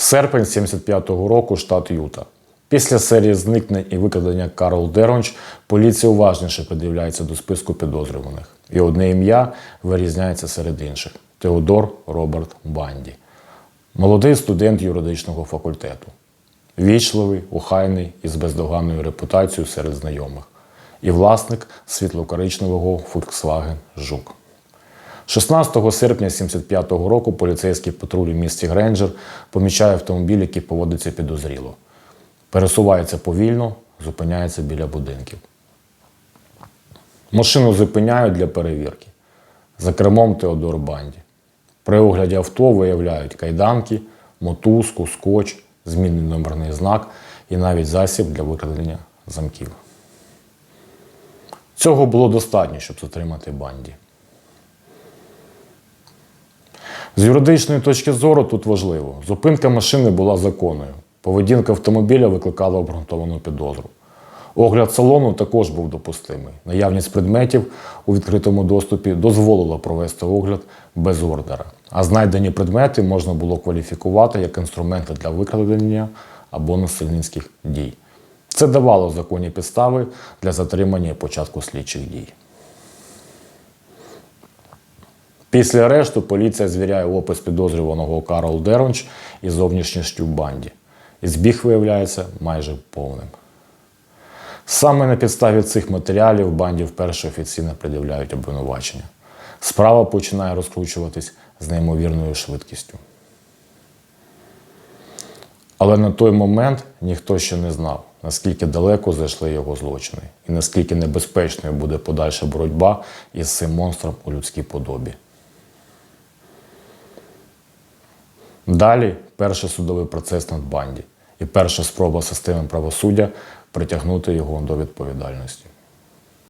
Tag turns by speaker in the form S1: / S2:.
S1: Серпень 75-го року, штат Юта. Після серії зникнень і викрадення Карл Деронч поліція уважніше придивляється до списку підозрюваних. І одне ім'я вирізняється серед інших Теодор Роберт Банді. Молодий студент юридичного факультету. Вічливий, охайний і з бездоганною репутацією серед знайомих. І власник світло-коричневого Volkswagen Жук. 16 серпня 75-го року поліцейський патруль у місті Гренджер помічає автомобіль, який поводиться підозріло. Пересувається повільно, зупиняється біля будинків. Машину зупиняють для перевірки. За кермом Теодор Банді. При огляді авто виявляють кайданки, мотузку, скотч, змінний номерний знак і навіть засіб для викрадення замків. Цього було достатньо, щоб затримати банді. З юридичної точки зору тут важливо. Зупинка машини була законною. Поведінка автомобіля викликала обґрунтовану підозру. Огляд салону також був допустимий. Наявність предметів у відкритому доступі дозволила провести огляд без ордера. А знайдені предмети можна було кваліфікувати як інструменти для викрадення або насильницьких дій. Це давало законні підстави для затримання і початку слідчих дій. Після арешту поліція звіряє опис підозрюваного Карл Деронч і зовнішністю банді. І збіг виявляється майже повним. Саме на підставі цих матеріалів банді вперше офіційно пред'являють обвинувачення. Справа починає розкручуватись з неймовірною швидкістю. Але на той момент ніхто ще не знав, наскільки далеко зайшли його злочини і наскільки небезпечною буде подальша боротьба із цим монстром у людській подобі. Далі перший судовий процес над банді і перша спроба системи правосуддя притягнути його до відповідальності.